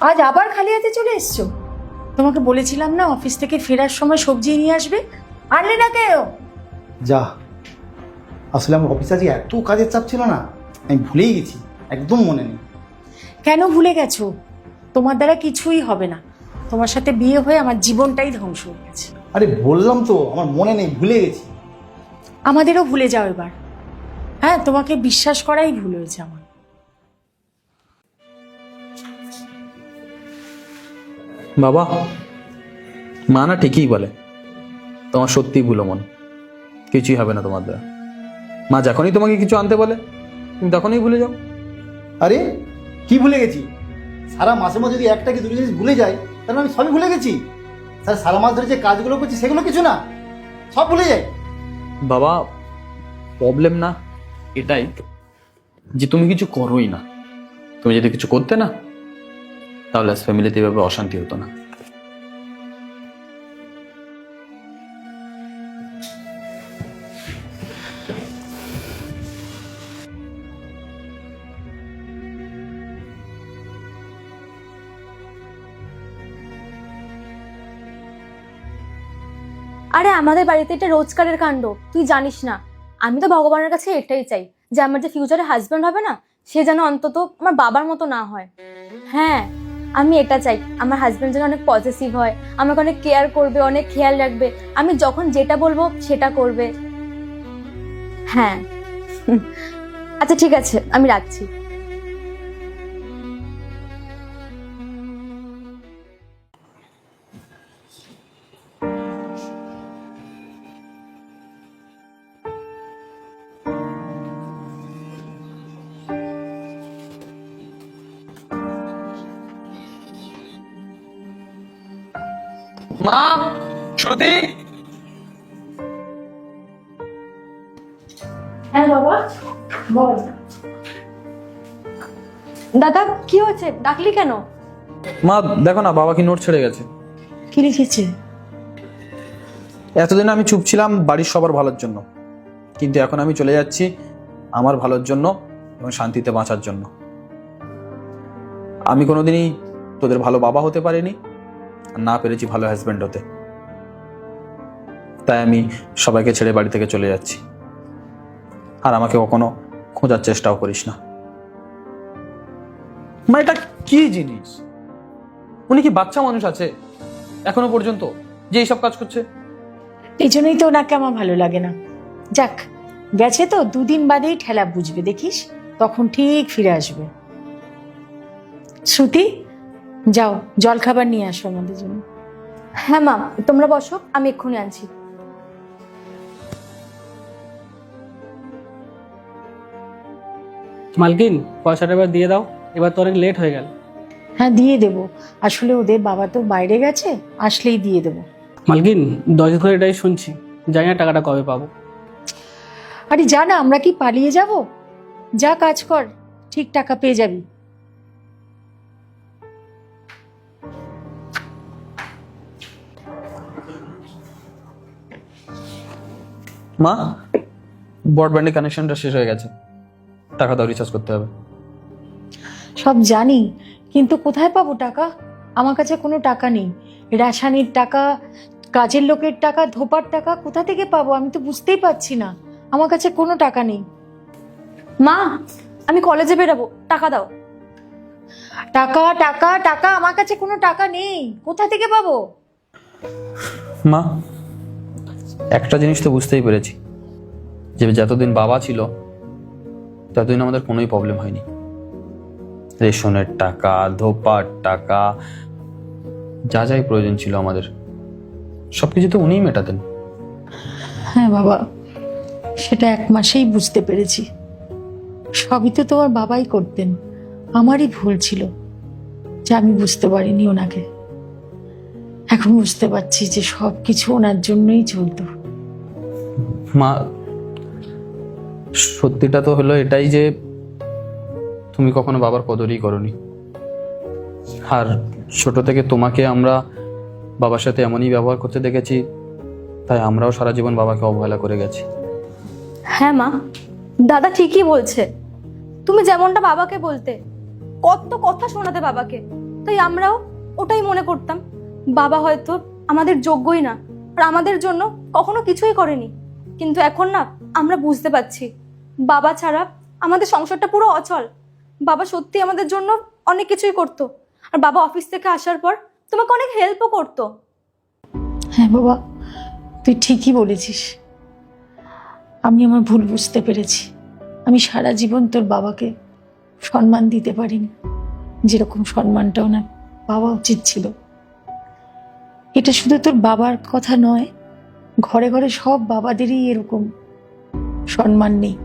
আজ আবার খালি হাতে চলে এসছো? তোমাকে বলেছিলাম না অফিস থেকে ফেরার সময় সবজি নিয়ে আসবে? আনলে না কেউ? যা। আসলে আমার অফিসে আজকে এত কাজের চাপ ছিল না আমি ভুলেই গেছি একদম মনে নেই। কেন ভুলে গেছো? তোমার দ্বারা কিছুই হবে না। তোমার সাথে বিয়ে হয়ে আমার জীবনটাই ধ্বংস হয়ে গেছে। আরে বললাম তো আমার মনে নেই ভুলে গেছি। আমাদেরও ভুলে যাও এবার। হ্যাঁ তোমাকে বিশ্বাস করাই ভুল হয়েছে আমার। বাবা মা না ঠিকই বলে। তোমার সত্যিই ভুলো মন। কিছুই হবে না তোমার দ্বারা। মা যখনই তোমাকে কিছু আনতে বলে তুমি তখনই ভুলে যাও। আরে কি ভুলে গেছি? সারা মাসে মাসে যদি একটা কি দুটো জিনিস ভুলে যাই তাহলে আমি সবই ভুলে গেছি। স্যার সারা মাস ধরে যে কাজগুলো করছি সেগুলো কিছু না। সব ভুলে যাই। বাবা প্রবলেম না এটাই যে তুমি কিছু করোই না। তুমি যদি কিছু করতে না তাহলে ফ্যামিলিতে এভাবে অশান্তি হতো না। আরে, আমাদের বাড়িতে এটা রোজকারের কাণ্ড। তুই জানিস না। আমি তো ভগবানের কাছে এটাই চাই, যে আমার যে ফিউচারে হাজব্যান্ড হবে না, সে যেন অন্তত আমার বাবার মতো না হয়। হ্যাঁ আমি এটা চাই। আমার হাজব্যান্ড যেন অনেক পজিটিভ হয়, আমাকে অনেক কেয়ার করবে, অনেক খেয়াল রাখবে। আমি যখন যেটা বলব, সেটা করবে। হ্যাঁ। আচ্ছা ঠিক আছে, আমি রাখছি। মা সত্যি হ্যাঁ বাবা বল। দাদা কি হয়েছে? ডাকলি কেন? মা দেখো না বাবা কি নোট ছেড়ে গেছে। কি লিখেছে? এতদিন আমি চুপ ছিলাম বাড়ির সবার ভালোর জন্য। কিন্তু এখন আমি চলে যাচ্ছি আমার ভালোর জন্য এবং শান্তিতে বাঁচার জন্য। আমি কোনোদিনই তোদের ভালো বাবা হতে পারিনি। না পেরেছি ভালো হাজব্যান্ড হতে। তাই আমি সবাইকে ছেড়ে বাড়ি থেকে চলে যাচ্ছি। আর আমাকে কখনো খোঁজার চেষ্টাও করিস না। মা এটা কি জিনিস? উনি কি বাচ্চা মানুষ আছে এখনও পর্যন্ত যে এইসব কাজ করছে? এই জন্যই তো ওনাকে আমার ভালো লাগে না। যাক গেছে তো দুদিন বাদেই ঠেলা বুঝবে দেখিস? তখন ঠিক ফিরে আসবে। শ্রুতি? যাও জল খাবার নিয়ে আসো আমাদের জন্য। হ্যাঁ মা তোমরা বসো আমি এক্ষুনি আনছি। মালকিন পয়সাটা এবার দিয়ে দাও এবার তো অনেক লেট হয়ে গেল। হ্যাঁ দিয়ে দেবো। আসলে ওদের বাবা তো বাইরে গেছে আসলেই দিয়ে দেবো। মালকিন দশ ধরে এটাই শুনছি জানি না টাকাটা কবে পাবো। আরে যা না আমরা কি পালিয়ে যাব? যা কাজ কর ঠিক টাকা পেয়ে যাবি। মা ব্রডব্যান্ডের কানেকশনটা শেষ হয়ে গেছে। টাকা দাও রিচার্জ করতে হবে। সব জানি কিন্তু কোথায় পাবো টাকা? আমার কাছে কোনো টাকা নেই। রাসায়নিক টাকা কাজের লোকের টাকা ধোপার টাকা কোথা থেকে পাবো? আমি তো বুঝতেই পারছি না। আমার কাছে কোনো টাকা নেই। মা আমি কলেজে বেরোবো। টাকা দাও। টাকা টাকা টাকা আমার কাছে কোনো টাকা নেই। কোথা থেকে পাবো? মা একটা জিনিস তো বুঝতেই পেরেছি, যে যতদিন বাবা ছিল, ততদিন আমাদের কোনোই প্রবলেম হয়নি। রেশনের টাকা, ধোপার টাকা, যা যাই প্রয়োজন ছিল আমাদের সব কিছু তো উনিই মেটাতেন। হ্যাঁ বাবা, সেটা এক মাসেই বুঝতে পেরেছি। সবই তো তোমার বাবাই করতেন, আমারই ভুল ছিল, যে আমি বুঝতে পারিনি ওনাকে। এখন বুঝতে পারছি যে সব কিছু ওনার জন্যই চলতো। মা, সত্যিটা তো হলো এটাই যে তুমি কখনো বাবার কদরই করনি। আর ছোট থেকে তোমাকে আমরা বাবার সাথে এমনই ব্যবহার করতে দেখেছি, তাই আমরাও সারা জীবন বাবাকে অবহেলা করে গেছি। হ্যাঁ মা, দাদা ঠিকই বলছে। তুমি যেমনটা বাবাকে বলতে, কত কথা শোনাতে বাবাকে, তাই আমরাও ওটাই মনে করতাম। বাবা হয়তো আমাদের যোগ্যই না, আর আমাদের জন্য কখনো কিছুই করেনি। কিন্তু এখন না আমরা বুঝতে পারছি। বাবা ছাড়া আমাদের সংসারটা পুরো অচল। বাবা সত্যি আমাদের জন্য অনেক কিছুই করতো। আর বাবা অফিস থেকে আসার পর তোমাকে অনেক হেল্পও করতো। হ্যাঁ বাবা, তুই ঠিকই বলেছিস। আমি আমার ভুল বুঝতে পেরেছি। আমি সারা জীবন তোর বাবাকে সম্মান দিতে পারিনি। যেরকম সম্মানটা ওনার পাওয়া উচিত ছিল। এটা শুধু তোর বাবার কথা নয় ঘরে ঘরে সব বাবাদেরই এরকম সম্মান নেই।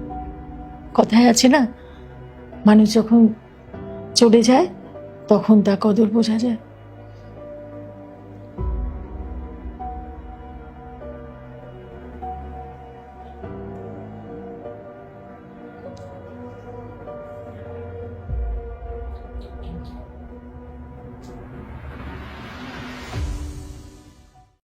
কথায় আছে না, মানুষ যখন চলে যায়, তখন তা কদর বোঝা যায়।